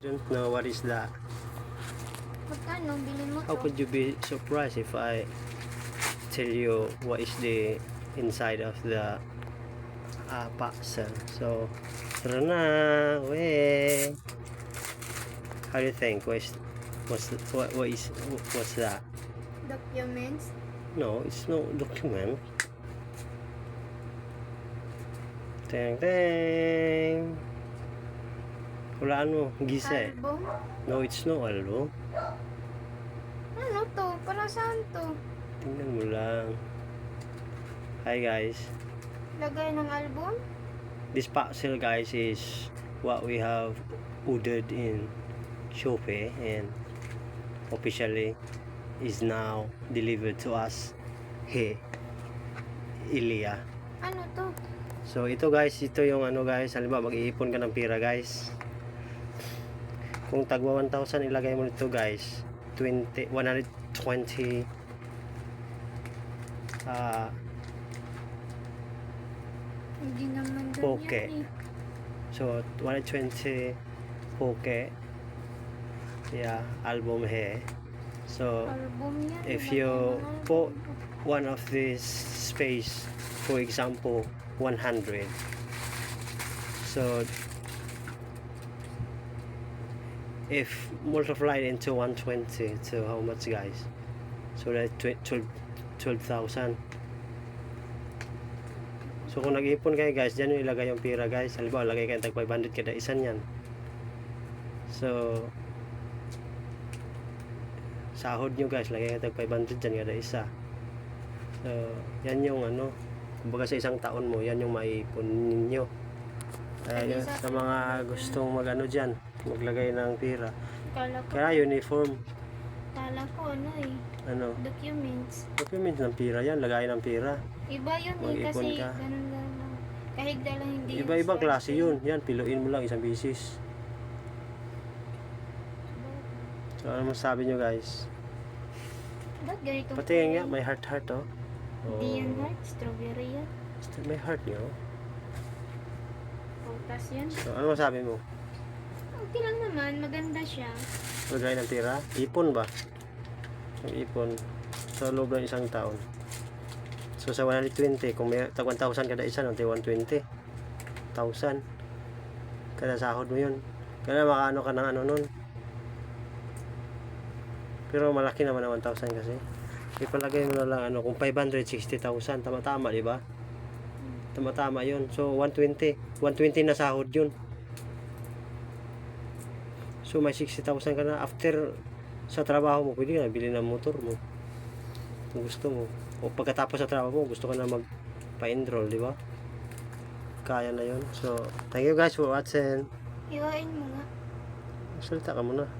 don't know what is that. Magkano? Bilhin mo How could you be surprised if I tell you what is the inside of the uh, parcel? So, tara na, we. How do you think? What's, what's, what, what is, what's that? Documents. No, it's no document. Teng teng. Hulaan mo, gisa eh. Album. No, it's no album. Ano to? Para saan to? Tingnan mo lang. Hi guys. Lagay ng album? This parcel guys is what we have ordered in Shopee and officially is now delivered to us here Ilya. Ano to? So ito guys, ito yung ano guys, halimbawa mag-iipon ka ng pira guys. Kung tagwa 1,000 ilagay mo nito guys, 20 120 ah Hindi naman yan eh. So 120 poke yeah album here. So Album yan. if you put one of this space, for example, 100. So if multiplied into 120 to how much guys? So 12 12,000. So kung nag-ipon kayo guys, dyan yung ilagay yung pira guys. Halimbawa, lagay kayo tag 500 kada isa niyan. So, sahod nyo guys, lagay kayo tag 500 dyan kada isa. So, yan yung ano, kumbaga sa isang taon mo, yan yung maipon ninyo. Kaya Sa sa mga gustong magano dyan, maglagay ng pira. Kala ko, Kaya uniform, kala ko ano eh. ano, Documents. document ng pira yan, lagay ng pira. Iba yun eh. Mag-ipon Kasi ka. ganun lang. lang. Kahit dala hindi yun Iba-ibang sa- klase yun. Yan, piluin mo lang isang bisis. So, ano masabi nyo guys? Ba't ganito? Pati yan nga, may heart-heart oh. Hindi yan heart. Strawberry yan. Still may heart nyo. Prutas yan. So, ano masabi mo? Okay lang naman. Maganda siya. Lagay ng tira? Ipon ba? Ang ipon. Sa loob ng isang taon. So, sa 120, kung may tag 1,000 kada isa, no, 120. 1,000. Kada sahod mo yun. Kaya makaano ka ng ano nun. Pero malaki naman ang 1,000 kasi. Ipalagay mo na lang ano, kung 560,000, tama-tama, di ba? Tama-tama yun. So, 120. 120 na sahod yun. So, may 60,000 ka na. After sa trabaho mo, pwede ka na bili ng motor mo. Kung gusto mo. O pagkatapos sa trabaho mo, gusto ka na magpa-enroll, di ba? Kaya na yun. So, thank you guys for watching. Iwain mo nga. Salita ka muna.